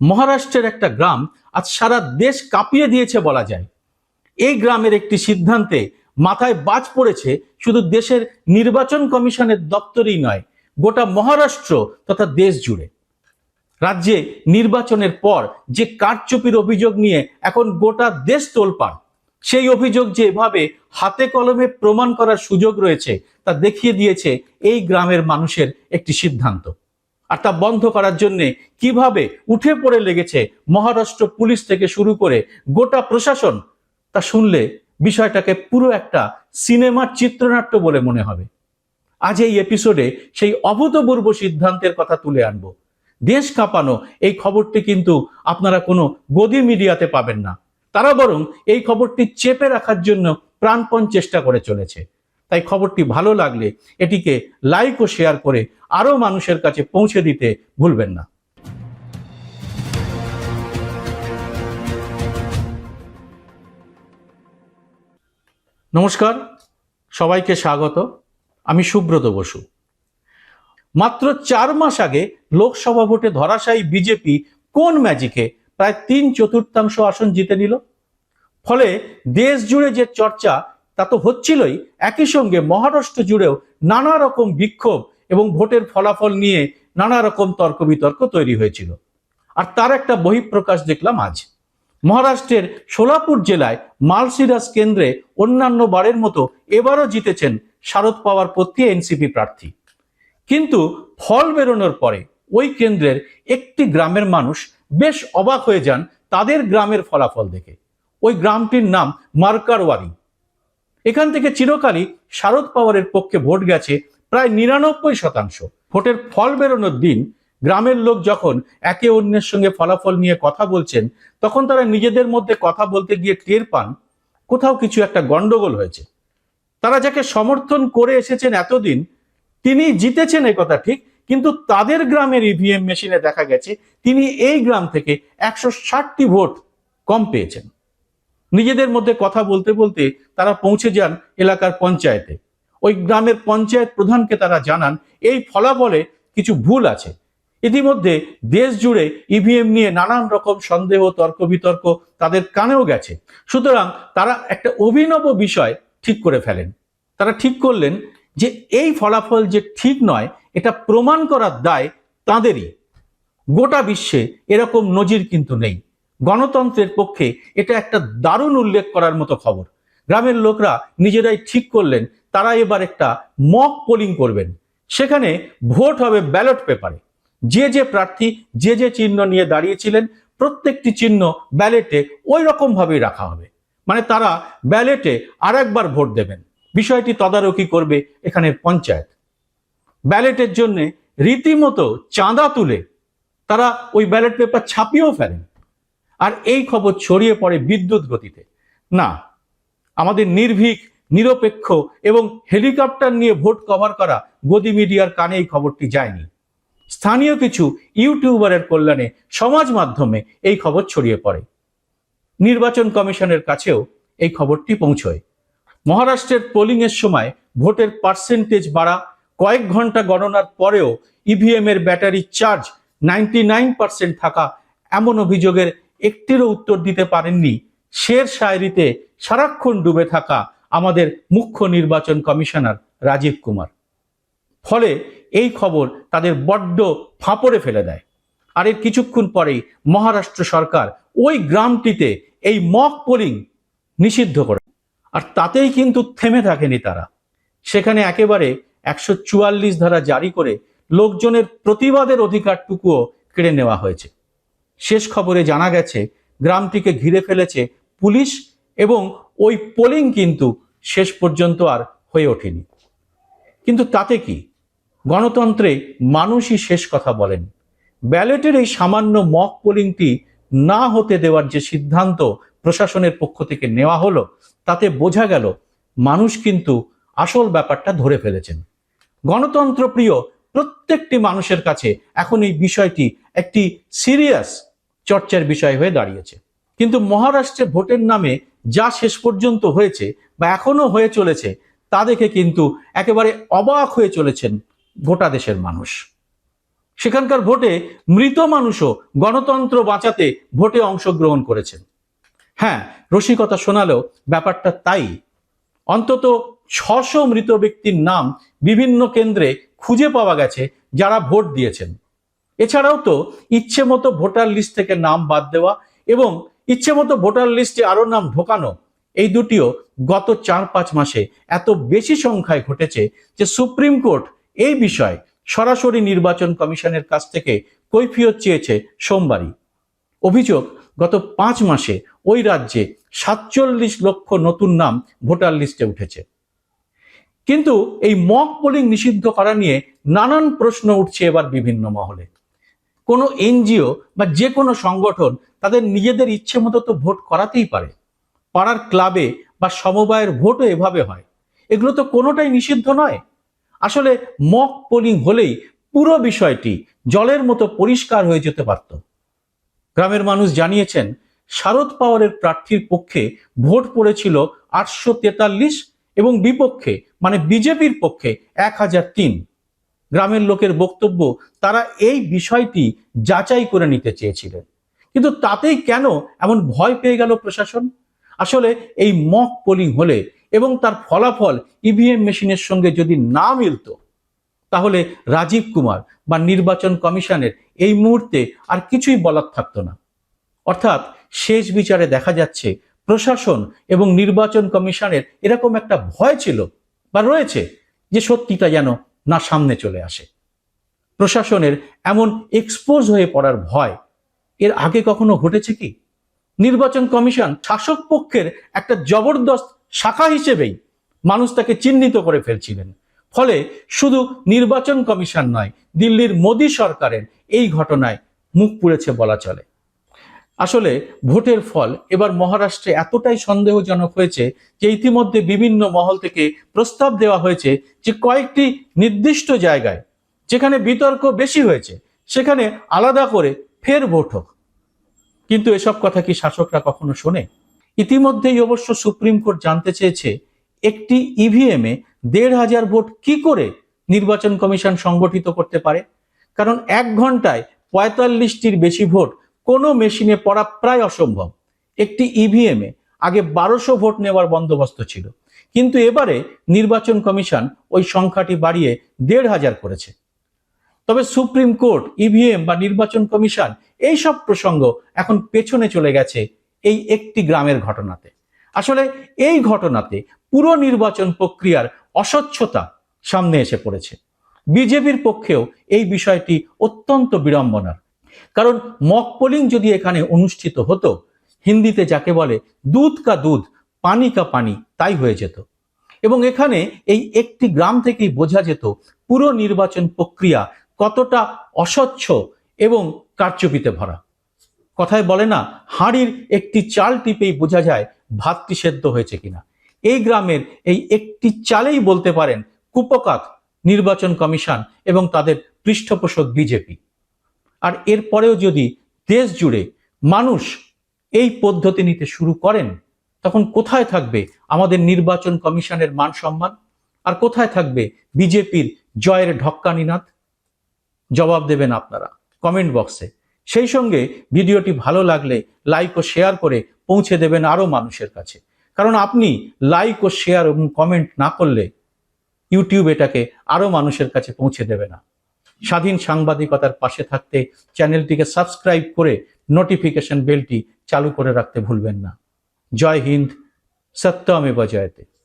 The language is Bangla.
মহারাষ্ট্রের একটা গ্রাম আজ সারা দেশ কাঁপিয়ে দিয়েছে বলা যায়। এই গ্রামের একটি সিদ্ধান্তে মাথায় বাজ পড়েছে শুধু দেশের নির্বাচন কমিশনের দপ্তরই নয়, গোটা মহারাষ্ট্র তথা দেশ জুড়ে। রাজ্যে নির্বাচনের পর যে কারচুপির অভিযোগ নিয়ে এখন গোটা দেশ তোলপাড়, সেই অভিযোগ যে এভাবে হাতে কলমে প্রমাণ করার সুযোগ রয়েছে তা দেখিয়ে দিয়েছে এই গ্রামের মানুষের একটি সিদ্ধান্ত। আর তা বন্ধ করার জন্য কীভাবে উঠে পড়ে লেগেছে মহারাষ্ট্র পুলিশ থেকে শুরু করে গোটা প্রশাসন, তা শুনলে বিষয়টাকে পুরো একটা সিনেমার চিত্রনাট্য বলে মনে হবে। আজ এই এপিসোডে সেই অভূতপূর্ব সিদ্ধান্তের কথা তুলে আনব। দেশ কাঁপানো এই খবরটি কিন্তু আপনারা কোনো গদি মিডিয়াতে পাবেন না। তারা বরং এই খবরটি চেপে রাখার জন্য প্রাণপণ চেষ্টা করে চলেছে। তাই খবরটি ভালো লাগলে এটিকে লাইক ও শেয়ার করে আরও মানুষের কাছে পৌঁছে দিতে ভুলবেন না। নমস্কার, সবাইকে স্বাগত। আমি সুব্রত বসু। মাত্র চার মাস আগে লোকসভা ভোটে ধরাশায়ী বিজেপি কোন ম্যাজিকে প্রায় তিন চতুর্থাংশ আসন জিতে নিল? ফলে দেশ জুড়ে যে চর্চা তা তো হচ্ছিলই। একই সঙ্গে মহারাষ্ট্র জুড়েও নানা রকম বিক্ষোভ এবং ভোটের ফলাফল নিয়ে নানা রকম তর্ক বিতর্ক তৈরি হয়েছিল। আর তার একটা বহিঃপ্রকাশ দেখলাম আজ। মহারাষ্ট্রের সোলাপুর জেলায় মালসিরাস কেন্দ্রে অন্যান্য বারের মতো এবারও জিতেছেন শারদ পাওয়ার পথ্যে এনসিপি প্রার্থী। কিন্তু ফল বেরোনোর পরে ওই কেন্দ্রের একটি গ্রামের মানুষ বেশ অবাক হয়ে যান তাদের গ্রামের ফলাফল দেখে। ওই গ্রামটির নাম মার্কারওয়ারি। এখান থেকে চিরকালই শারদ পাওয়ারের পক্ষে ভোট গেছে প্রায় নিরানব্বই শতাংশ। ভোটের ফল বেরোনোর দিন গ্রামের লোক যখন একে অন্যের সঙ্গে ফলাফল নিয়ে কথা বলছেন, তখন তারা নিজেদের মধ্যে কথা বলতে গিয়ে টের পান, কোথাও কিছু একটা গন্ডগোল হয়েছে। তারা যাকে সমর্থন করে এসেছেন এতদিন তিনি জিতেছেন এই কথা ঠিক, কিন্তু তাদের গ্রামের ইভিএম মেশিনে দেখা গেছে, তিনি এই গ্রাম থেকে একশো ষাটটি ভোট কম পেয়েছেন। নিজেদের মধ্যে কথা বলতে বলতে তারা পৌঁছে যান এলাকার পঞ্চায়েতে। ওই গ্রামের পঞ্চায়েত প্রধানকে তারা জানান, এই ফলাফলে কিছু ভুল আছে। ইতিমধ্যে দেশ জুড়ে ইভিএম নিয়ে নানান রকম সন্দেহ তর্ক বিতর্ক তাদের কানেও গেছে। সুতরাং তারা একটা অভিনব বিষয় ঠিক করে ফেলেন। তারা ঠিক করলেন যে এই ফলাফল যে ঠিক নয়, এটা প্রমাণ করার দায় তাঁদেরই। গোটা বিশ্বে এরকম নজির কিন্তু নেই। গণতন্ত্রের পক্ষে এটা একটা দারুণ উল্লেখ করার মতো খবর। গ্রামের লোকরা নিজেরাই ঠিক করলেন, তারা এবার একটা মক পোলিং করবেন। সেখানে ভোট হবে ব্যালট পেপারে যে যে প্রার্থী, যে যে চিহ্ন নিয়ে দাঁড়িয়েছিলেন, প্রত্যেকটি চিহ্ন ব্যালেটে ওই রকম ভাবেই রাখা হবে। মানে তারা ব্যালেটে আর একবার ভোট দেবেন। বিষয়টি তদারকি করবে এখানের পঞ্চায়েত। ব্যালেটের জন্য রীতিমতো চাঁদা তুলে তারা ওই ব্যালট পেপার ছাপিয়েও ফেলেন। আর এই খবর ছড়িয়ে পড়ে বিদ্যুৎ গতিতে। না, আমাদের নির্ভীক, নিরপেক্ষ এবং হেলিকপ্টার নিয়ে ভোট কভার করা গদি মিডিয়ার কানে এই খবরটি যায়নি। স্থানীয় কিছু ইউটিউবারের কল্যাণে সমাজ মাধ্যমে এই খবর ছড়িয়ে পড়ে। নির্বাচন কমিশনের কাছেও এই খবরটি পৌঁছয়। মহারাষ্ট্রের পোলিং এর সময় ভোটের পার্সেন্টেজ বাড়া কয়েক ঘণ্টা গণনার পরেও ইভিএম এর ব্যাটারি চার্জ নাইনটি থাকা এমন অভিযোগের একটিরও উত্তর দিতে পারেননি। শের শায়রিতে সারাক্ষণ ডুবে থাকা আমাদের মুখ্য নির্বাচন কমিশনার রাজীব কুমার। ফলে এই খবর তাদের বড্ড ফাঁপড়ে ফেলে দেয়। আর এর কিছুক্ষণ পরেই মহারাষ্ট্র সরকার ওই গ্রামটিতে এই মক পোলিং নিষিদ্ধ করে। আর তাতেই কিন্তু থেমে থাকেনি তারা। সেখানে একেবারে একশো চুয়াল্লিশ ধারা জারি করে লোকজনের প্রতিবাদের অধিকারটুকুও কেড়ে নেওয়া হয়েছে। শেষ খবরে জানা গেছে, গ্রামটিকে ঘিরে ফেলেছে পুলিশ এবং ওই পোলিং কিন্তু শেষ পর্যন্ত আর হয়ে ওঠেনি। কিন্তু তাতে কি? গণতন্ত্রে মানুষই শেষ কথা বলেন। ব্যালটের এই সামান্য মক পোলিংটি না হতে দেওয়ার যে সিদ্ধান্ত প্রশাসনের পক্ষ থেকে নেওয়া হলো, তাতে বোঝা গেল মানুষ কিন্তু আসল ব্যাপারটা ধরে ফেলেছেন। গণতন্ত্র প্রিয় প্রত্যেকটি মানুষের কাছে এখন এই বিষয়টি একটি সিরিয়াস চর্চার বিষয় হয়ে দাঁড়িয়েছে। কিন্তু মহারাষ্ট্রে ভোটের নামে যা শেষ পর্যন্ত হয়েছে বা এখনও হয়ে চলেছে, তা দেখে কিন্তু একেবারে অবাক হয়ে চলেছেন গোটা দেশের মানুষ। সেখানকার ভোটে মৃত মানুষও গণতন্ত্র বাঁচাতে ভোটে অংশগ্রহণ করেছেন। হ্যাঁ রসিকতা শোনালেও ব্যাপারটা তাই। অন্তত ছশো মৃত ব্যক্তির নাম বিভিন্ন কেন্দ্রে খুঁজে পাওয়া গেছে, যারা ভোট দিয়েছেন। এছাড়াও তো ইচ্ছে মতো ভোটার লিস্ট থেকে নাম বাদ দেওয়া এবং ইচ্ছে মতো ভোটার লিস্টে আরও নাম ঢোকানো, এই দুটিও গত চার পাঁচ মাসে এত বেশি সংখ্যায় ঘটেছে যে সুপ্রিম কোর্ট এই বিষয়ে সরাসরি নির্বাচন কমিশনের কাছ থেকে কৈফিয়ত চেয়েছে সোমবারই। অভিযোগ, গত পাঁচ মাসে ওই রাজ্যে সাতচল্লিশ লক্ষ নতুন নাম ভোটার লিস্টে উঠেছে। কিন্তু এই মক পোলিং নিষিদ্ধ করা নিয়ে নানান প্রশ্ন উঠছে এবার বিভিন্ন মহলে। কোনো এনজিও বা যে কোনো সংগঠন তাদের নিজেদের ইচ্ছে মতো তো ভোট করাতেই পারে। পাড়ার ক্লাবে বা সমবায়ের ভোটও এভাবে হয়। এগুলো তো কোনোটাই নিষিদ্ধ নয়। আসলে মক পোলিং হলেই পুরো বিষয়টি জলের মতো পরিষ্কার হয়ে যেতে পারত। গ্রামের মানুষ জানিয়েছেন, শারদ পাওয়ারের প্রার্থীর পক্ষে ভোট পড়েছিল আটশো তেতাল্লিশ এবং বিপক্ষে মানে বিজেপির পক্ষে এক হাজার তিন। গ্রামের লোকের বক্তব্য, তারা এই বিষয়টি যাচাই করে নিতে চেয়েছিলেন। কিন্তু তাতেই কেন এমন ভয় পেয়ে গেল প্রশাসন? আসলে এই মক পোলিং হলে এবং তার ফলাফল ইভিএম মেশিনের সঙ্গে যদি না মিলত, তাহলে রাজীব কুমার বা নির্বাচন কমিশনের এই মুহূর্তে আর কিছুই বলার থাকতো না। অর্থাৎ শেষ বিচারে দেখা যাচ্ছে প্রশাসন এবং নির্বাচন কমিশনের এরকম একটা ভয় ছিল বা রয়েছে যে সত্যিটা যেন না সামনে চলে আসে। প্রশাসনের এমন এক্সপোজ হয়ে পড়ার ভয় এর আগে কখনো ঘটেছে কি? নির্বাচন কমিশন শাসক পক্ষের একটা জবরদস্ত শাখা হিসেবেই মানুষ তাকে চিহ্নিত করে ফেলছিলেন। ফলে শুধু নির্বাচন কমিশন নয়, দিল্লির মোদী সরকারের এই ঘটনায় মুখ পুড়েছে বলা চলে। আসলে ভোটের ফল এবার মহারাষ্ট্রে এতটাই সন্দেহজনক হয়েছে যে ইতিমধ্যে বিভিন্ন মহল থেকে প্রস্তাব দেওয়া হয়েছে যে কয়েকটি নির্দিষ্ট জায়গায় যেখানে বিতর্ক বেশি হয়েছে, সেখানে আলাদা করে ফের ভোট হোক। কিন্তু এসব কথা কি শাসকরা কখনো শোনে? ইতিমধ্যেই অবশ্য সুপ্রিম কোর্ট জানতে চেয়েছে, একটি ইভিএমে দেড় হাজার ভোট কি করে নির্বাচন কমিশন সংগঠিত করতে পারে? কারণ এক ঘন্টায় পঁয়তাল্লিশটির বেশি ভোট কোনো মেশিনে পড়া প্রায় অসম্ভব। একটি ইভিএমে আগে বারোশো ভোট নেওয়ার বন্দোবস্ত ছিল। কিন্তু এবারে নির্বাচন কমিশন ওই সংখ্যাটি বাড়িয়ে দেড় হাজার করেছে। তবে সুপ্রিম কোর্ট ইভিএম বা নির্বাচন কমিশন এই সব প্রসঙ্গ এখন পেছনে চলে গেছে এই একটি গ্রামের ঘটনাতে। আসলে এই ঘটনাতে পুরো নির্বাচন প্রক্রিয়ার অস্বচ্ছতা সামনে এসে পড়েছে। বিজেপির পক্ষেও এই বিষয়টি অত্যন্ত বিড়ম্বনার। কারণ মক পোলিং যদি এখানে অনুষ্ঠিত হতো, হিন্দিতে যাকে বলে দুধ কা দুধ, পানি কা পানি, তাই হয়ে যেত। এবং এখানে এই একটি গ্রাম থেকেই বোঝা যেত পুরো নির্বাচন প্রক্রিয়া কতটা অস্বচ্ছ এবং কারচুপিতে ভরা। কথায় বলে না, হাঁড়ির একটি চাল টিপেই বোঝা যায় ভাতটি সেদ্ধ হয়েছে কিনা। এই গ্রামের এই একটি চালেই বলতে পারেন কুপকাত নির্বাচন কমিশন এবং তাদের পৃষ্ঠপোষক বিজেপি। আর এরপরেও যদি দেশ জুড়ে মানুষ এই পদ্ধতি নিতে শুরু করেন, তখন কোথায় থাকবে আমাদের নির্বাচন কমিশনের মান সম্মান? আর কোথায় থাকবে বিজেপির জয়ের ঢক্কানিনাথ জবাব দেবেন আপনারা কমেন্ট বক্সে। সেই সঙ্গে ভিডিওটি ভালো লাগলে লাইক ও শেয়ার করে পৌঁছে দেবেন আরও মানুষের কাছে। কারণ আপনি লাইক ও শেয়ার এবং কমেন্ট না করলে ইউটিউব এটাকে আরও মানুষের কাছে পৌঁছে দেবে না। স্বাধীন সাংবাদিকতার পাশে থাকতে চ্যানেলটিকে সাবস্ক্রাইব করে নোটিফিকেশন বেলটি চালু করে রাখতে ভুলবেন না। জয় হিন্দ, সত্যমে জয়তে